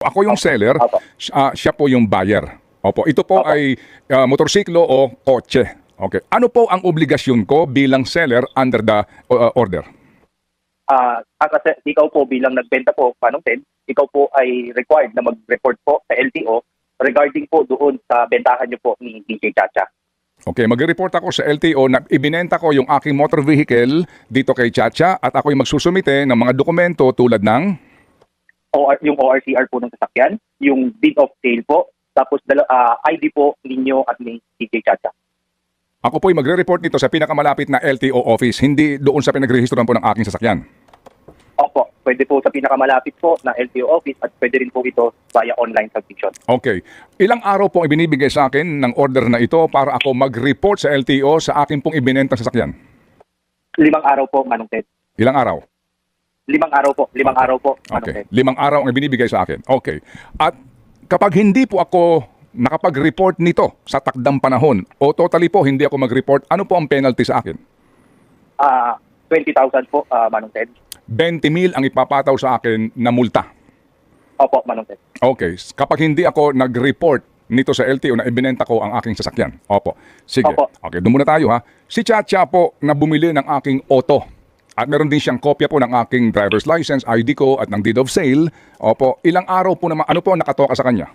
Ako yung seller, ah, siya po yung buyer. Opo, ito po Opo. ay ah, motorsiklo o kotse. Okay. Ano po ang obligasyon ko bilang seller under the uh, order? Ah, ah, kasi ikaw po bilang nagbenta po, Manong Ted, ikaw po ay required na mag-report po sa LTO regarding po doon sa bentahan niyo po ni DJ Chacha. Okay, magre-report ako sa LTO na ibinenta ko yung aking motor vehicle dito kay Chacha at ako yung magsusumite ng mga dokumento tulad ng OR, yung ORCR po ng sasakyan, yung deed of sale po, tapos dala, ah, ID po ninyo at ni DJ Chacha. ako po yung magre-report nito sa pinakamalapit na LTO office, hindi doon sa pinagrehistoran po ng aking sasakyan. Opo, pwede po sa pinakamalapit po na LTO office at pwede rin po ito via online submission. Okay. Ilang araw pong ibinibigay sa akin ng order na ito para ako mag-report sa LTO sa akin pong ibinentang sasakyan? Limang araw po, Manong Ted. Ilang araw? Limang araw po, limang araw po, Okay. Limang araw ang ibinibigay sa akin. Okay. At kapag hindi po ako nakapag-report nito sa takdang panahon o totally po hindi ako mag-report, ano po ang penalty sa akin? Ah, 20,000 po, ah, Manong Ted. 20 mil ang ipapataw sa akin na multa. Opo, Manong Ted. Okay. Kapag hindi ako nag-report nito sa LTO na ibinenta ko ang aking sasakyan. Opo. Sige. Opo. Okay, doon muna tayo ha. Si Chacha po na bumili ng aking auto. At meron din siyang kopya po ng aking driver's license, ID ko at ng deed of sale. Opo. Ilang araw po naman, ano po ang nakatoka sa kanya?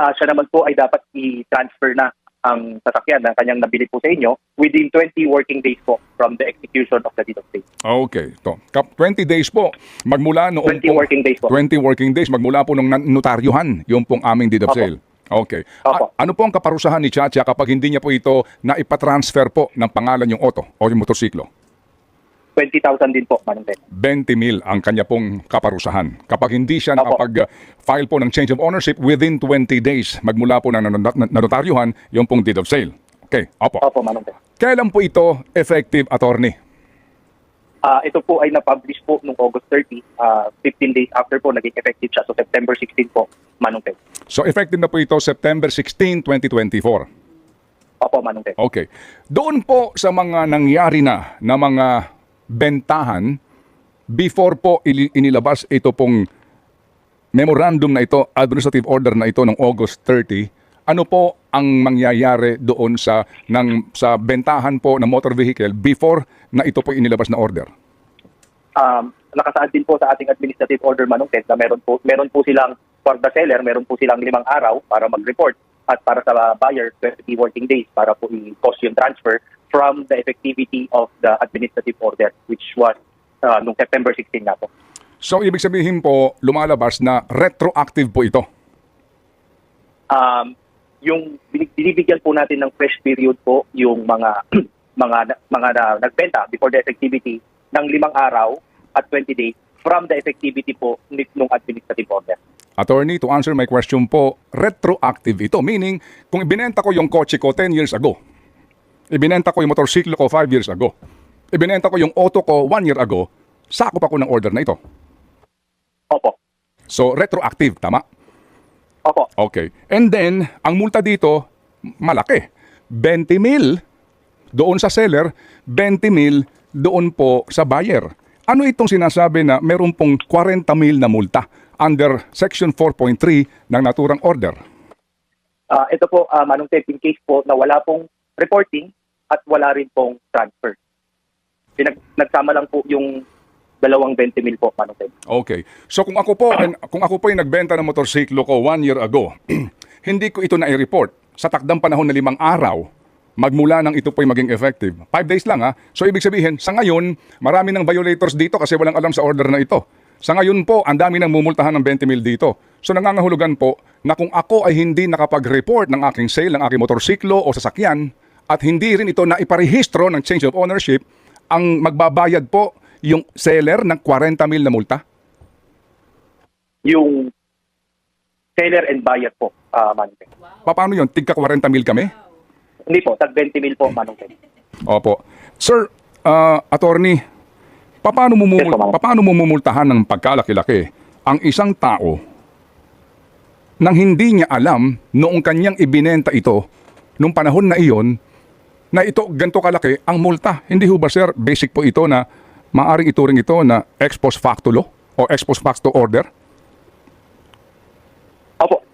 Ah, siya naman po ay dapat i-transfer na ang sasakyan na kanyang nabili po sa inyo within 20 working days po from the execution of the deed of sale. Okay. To. Kap 20 days po magmula noong 20 working days po. 20 working days magmula po nung notaryuhan yung pong aming deed of Opo. sale. Okay. Opo. A- ano po ang kaparusahan ni Chacha kapag hindi niya po ito na ipatransfer po ng pangalan yung auto o yung motorsiklo? 20,000 din po, Manong Ted. 20 mil ang kanya pong kaparusahan. Kapag hindi siya Opo. nakapag-file po ng change of ownership within 20 days magmula po ng nan- nan- nanotaryuhan yung pong deed of sale. Okay, opo. Opo, Manong Ted. Kailan po ito effective, attorney? Ah, ito po ay na-publish po noong August 30, ah, 15 days after po naging effective siya. So September 16 po, Manong Ted. So effective na po ito September 16, 2024. Opo, Manong Ted. Okay. Doon po sa mga nangyari na na mga bentahan before po inilabas ito pong memorandum na ito, administrative order na ito ng August 30, ano po ang mangyayari doon sa ng sa bentahan po ng motor vehicle before na ito po inilabas na order? Um, nakasaad din po sa ating administrative order, Manong Ted, na meron po, meron po silang, for the seller, meron po silang limang araw para mag-report at para sa buyer, 20 working days para po i-cost yung transfer from the effectivity of the administrative order, which was uh, noong September 16 nga po. So ibig sabihin po lumalabas na retroactive po ito. um, yung binibigyan po natin ng fresh period po yung mga mga mga na, nagbenta before the effectivity ng limang araw at 20 days from the effectivity po nung administrative order. Attorney, to answer my question po, retroactive ito. Meaning, kung ibinenta ko yung kotse ko 10 years ago, ibinenta ko yung motorsiklo ko 5 years ago, ibinenta ko yung auto ko 1 year ago, sakop ako ng order na ito. Opo. So, retroactive, tama? Opo. Okay. And then, ang multa dito, malaki. 20 mil doon sa seller, 20 mil doon po sa buyer. Ano itong sinasabi na meron pong 40 mil na multa under Section 4.3 ng naturang order? Ah, ito po, uh, Manong Ted, in case po na wala pong reporting at wala rin pong transfer. Pinag, nagsama lang po yung dalawang 20 mil po, Manong. Okay. So kung ako po kung ako po ay nagbenta ng motorsiklo ko one year ago, hindi ko ito na-report sa takdang panahon na limang araw magmula nang ito po ay maging effective. Five days lang ha. So ibig sabihin, sa ngayon, marami ng violators dito kasi walang alam sa order na ito. Sa ngayon po, ang dami ng mumultahan ng 20 mil dito. So nangangahulugan po na kung ako ay hindi nakapag-report ng aking sale ng aking motorsiklo o sasakyan at hindi rin ito na iparehistro ng change of ownership, ang magbabayad po yung seller ng 40 mil na multa? Yung seller and buyer po, uh, Manong Ted. Pa- Paano yun? Tigka 40 mil kami? Hindi po, tag 20 mil po, Manong Ted. Opo. Sir, ah, attorney, paano mo, Yes, paano mo mumultahan ng pagkalaki-laki ang isang tao nang hindi niya alam noong kanyang ibinenta ito nung panahon na iyon na ito ganito kalaki ang multa. Hindi ho ba sir, basic po ito na maaring ituring ito na ex post facto law o ex post facto order?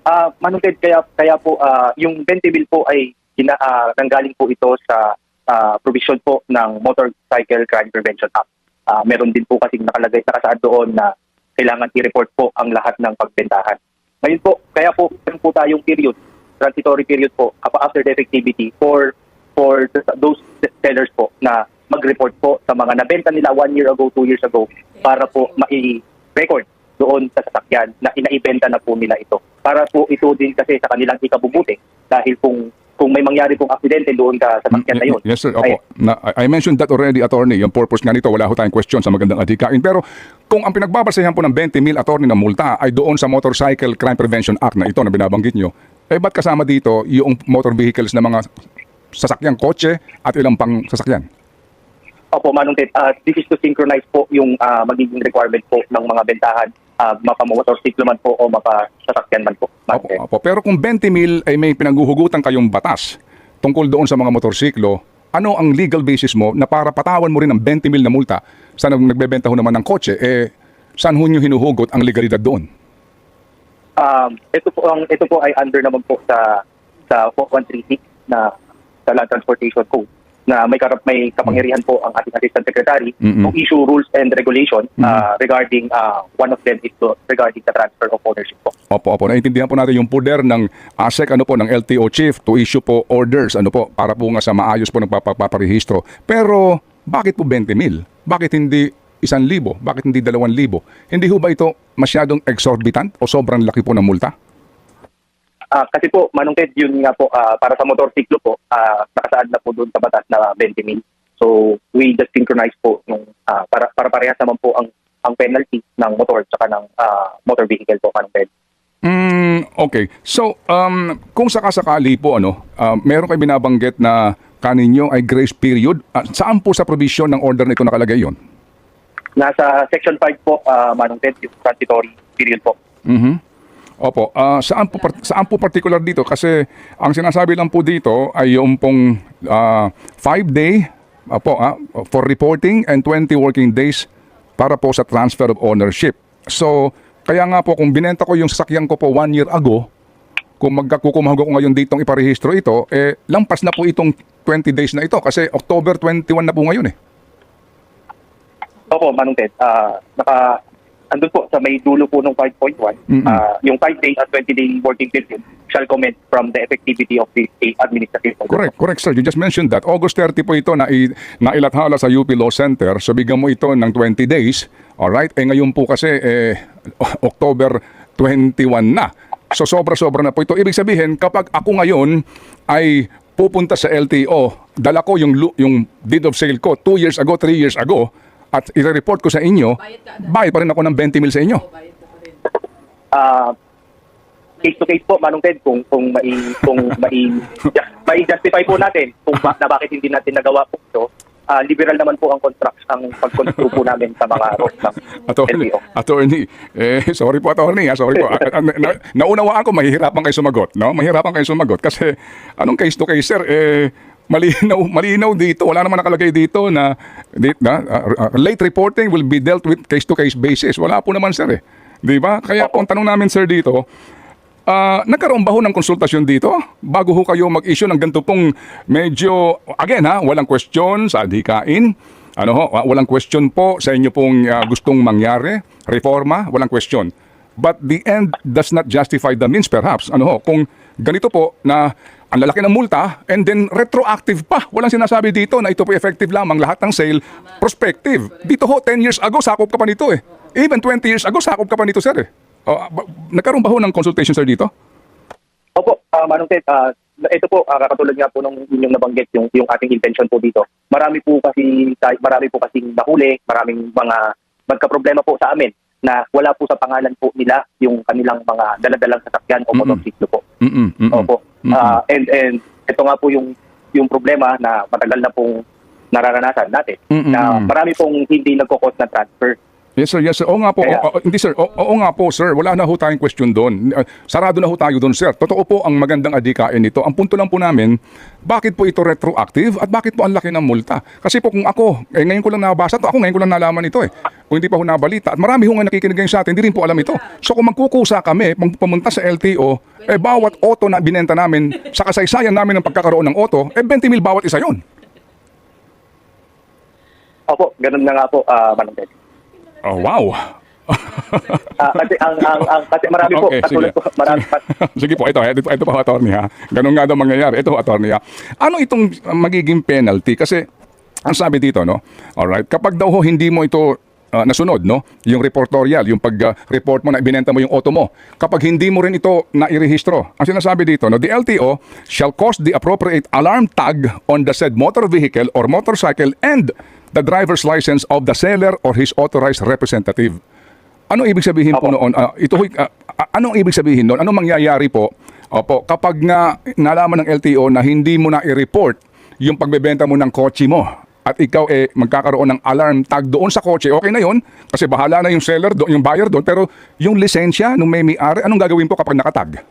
Ah, Manong Ted, kaya, kaya po, ah, yung 20 bill po ay gina, ah, nanggaling po ito sa ah, provision po ng Motorcycle Crime Prevention Act. Ah, meron din po kasi nakalagay, nakasaad doon na kailangan i-report po ang lahat ng pagbentahan. Ngayon po, kaya po, meron po tayong period, transitory period po, after the effectivity for for th- those sellers po na mag-report po sa mga nabenta nila one year ago, two years ago, para po mai-record doon sa sasakyan na inaibenta na po nila ito. Para po ito din kasi sa kanilang ikabubuti dahil kung kung may mangyari pong aksidente doon ka sa sasakyan na yun. Yes, sir. ay- Opo. Na, I I mentioned that already, attorney. Yung purpose nga nito, wala ho tayong question sa magandang adhikain. Pero kung ang pinagbabasehan po ng 20 mil attorney na multa ay doon sa Motorcycle Crime Prevention Act na ito na binabanggit nyo, eh ba't kasama dito yung motor vehicles na mga sasakyang kotse at ilang pang sasakyan? Opo, Manong Ted, ah, this is to synchronize po yung ah, magiging requirement po ng mga bentahan, uh, mapamotorsiklo man po o mapasasakyan man po. Opo, Ted. opo. Pero kung 20 mil ay may pinangguhugutan kayong batas tungkol doon sa mga motorsiklo, ano ang legal basis mo na para patawan mo rin ng 20 mil na multa sa nag- nagbebenta ho naman ng kotse, eh saan ho nyo hinuhugot ang legalidad doon? Um, ito po ang ito po ay under naman po sa sa 4136 na sa Land Transportation Code na may karap may kapangyarihan po ang ating Assistant Secretary Mm-mm. to issue rules and regulation Mhm. uh, regarding uh, one of them is to, regarding the transfer of ownership po. Opo, opo. Naintindihan po natin yung poder ng ASEC, ano po, ng LTO chief to issue po orders, ano po, para po nga sa maayos po ng paparehistro. Pero, bakit po 20 mil? Bakit hindi isang libo? Bakit hindi dalawang libo? Hindi ho ba ito masyadong exorbitant o sobrang laki po ng multa? Ah, kasi po, Manong Ted, yun nga po, ah, para sa motorsiklo po, ah, nakasaad na po doon sa batas na 20 mil. So, we just synchronize po nung, ah, para, para parehas naman po ang ang penalty ng motor at ng ah, motor vehicle po, Manong Ted. Mm, okay. So, um, kung sakasakali po, ano, um, meron kayo binabanggit na kaninyo ay grace period. Ah, saan po sa provision ng order na ito nakalagay yon? Nasa Section 5 po, ah, Manong Ted, yung transitory period po. Mhm. Opo, ah, saan po saan po particular dito kasi ang sinasabi lang po dito ay yung pong 5 day opo, ah, for reporting and 20 working days para po sa transfer of ownership. So, kaya nga po kung binenta ko yung sasakyan ko po one year ago, kung magkakukumahog ako ngayon ditong iparehistro ito, eh lampas na po itong 20 days na ito kasi October 21 na po ngayon eh. Opo, Manong Ted, ah, naka, andun po sa may dulo po ng 5.1, Mm-mm. ah, yung 5 day at 20 day working period shall comment from the effectivity of the administrative order. Correct, correct sir. You just mentioned that. August 30 po ito na nailathala sa UP Law Center. So bigyan mo ito ng 20 days. Alright? Eh ngayon po kasi eh, October 21 na. So sobra-sobra na po ito. Ibig sabihin, kapag ako ngayon ay pupunta sa LTO, dala ko yung, yung deed of sale ko 2 years ago, 3 years ago, at i-report ko sa inyo, bayad pa rin ako ng 20 mil sa inyo. Ah, case to case po Manong Ted kung kung mai kung mai mai justify po natin kung ba, na bakit hindi natin nagawa po ito. ah, liberal naman po ang contract ang pag-construe po namin sa mga roads ng Attorney, LTO. attorney, eh, sorry po attorney, ha, sorry po. Ah, ah, na, na, naunawaan ko, mahihirapan kayo sumagot, no? Mahihirapan kayo sumagot kasi anong case to case, sir, eh, malinaw, malinaw dito, wala naman nakalagay dito na, na ah, ah, late reporting will be dealt with case to case basis. Wala po naman, sir, eh. Di ba? Kaya kung tanong namin, sir, dito, Ah, nagkaroon ba ho ng konsultasyon dito bago ho kayo mag-issue ng ganito pong medyo, again ha, walang question sa adhikain. Ano ho, wa- walang question po sa inyo pong ah, gustong mangyari, reforma, walang question. But the end does not justify the means perhaps. Ano ho, kung ganito po na ang lalaki ng multa and then retroactive pa. Walang sinasabi dito na ito po effective lamang lahat ng sale prospective. Dito ho, 10 years ago, sakop ka pa nito eh. Even 20 years ago, sakop ka pa nito sir eh. Ba- nagkaroon ba ho ng consultation sir dito? Opo, ah, Manong Ted, ah, ito po ah, katulad nga po nung inyong nabanggit yung yung ating intention po dito. Marami po kasi marami po kasing nahuli, maraming mga magka-problema po sa amin na wala po sa pangalan po nila yung kanilang mga daladalang sasakyan o motorsiklo po. Mm-mm, mm-mm. Opo. Mm-mm. Ah, and and ito nga po yung yung problema na matagal na pong nararanasan natin Mm-mm. na marami pong hindi nagko-cause na transfer. Yes sir, yes sir. Oo nga po. Kaya- Oo, oo, hindi sir. Oo, oo nga po sir. Wala na ho tayong question doon. Uh, Sarado na ho tayo doon sir. Totoo po ang magandang adikain nito. Ang punto lang po namin, bakit po ito retroactive at bakit po ang laki ng multa? Kasi po kung ako, eh ngayon ko lang nabasa to, ako ngayon ko lang nalaman ito eh. Kung hindi pa ho nabalita. At marami ho nga nakikinig sa atin, hindi rin po alam ito. So kung magkukusa kami, pumunta sa LTO, eh bawat auto na binenta namin, sa kasaysayan namin ng pagkakaroon ng auto, eh 20 mil bawat isa yon. Opo, ganun na nga po, ah, Manong. Oh, wow. Ah, kasi ang, ang, ang, kasi marami po, Okay, katulad sige. po, marami, Sige po, ito, ito, ito pa attorney ha. Ganun nga daw mangyayari. Ito attorney ha. Ano itong uh, magiging penalty? Kasi ang sabi dito, no? Alright, kapag daw ho hindi mo ito uh, nasunod, no? Yung reportorial, yung pag-report mo na ibinenta mo yung auto mo. Kapag hindi mo rin ito nairehistro, ang sinasabi dito, no? The LTO shall cost the appropriate alarm tag on the said motor vehicle or motorcycle and the driver's license of the seller or his authorized representative. Ano ibig sabihin po noon? Ah, ito ho'y, ah, ah, anong ibig sabihin noon? Anong mangyayari po? Opo, kapag nga nalaman ng LTO na hindi mo na i-report yung pagbebenta mo ng kotse mo at ikaw eh magkakaroon ng alarm tag doon sa kotse, okay na yun kasi bahala na yung seller doon, yung buyer doon, pero yung lisensya nung may may-ari, anong gagawin po kapag nakatag?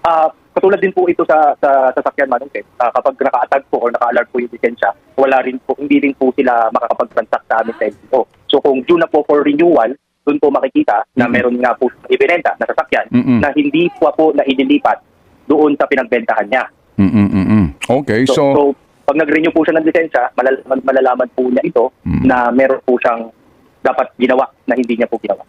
Ah, katulad din po ito sa sa sasakyan Manong Ted. Ah, kapag naka-tag po or naka-alert po yung lisensya, wala rin po hindi rin po sila makakapag-transact sa amin sa LTO. So kung due na po for renewal, doon po makikita na Mm. meron nga po ibinenta na sasakyan Mm-mm. na hindi po po na inilipat doon sa pinagbentahan niya. Mm-mm-mm. Okay, So, so, so pag nag-renew po siya ng lisensya, malalaman, malalaman po niya ito Mm. na meron po siyang dapat ginawa na hindi niya po ginawa.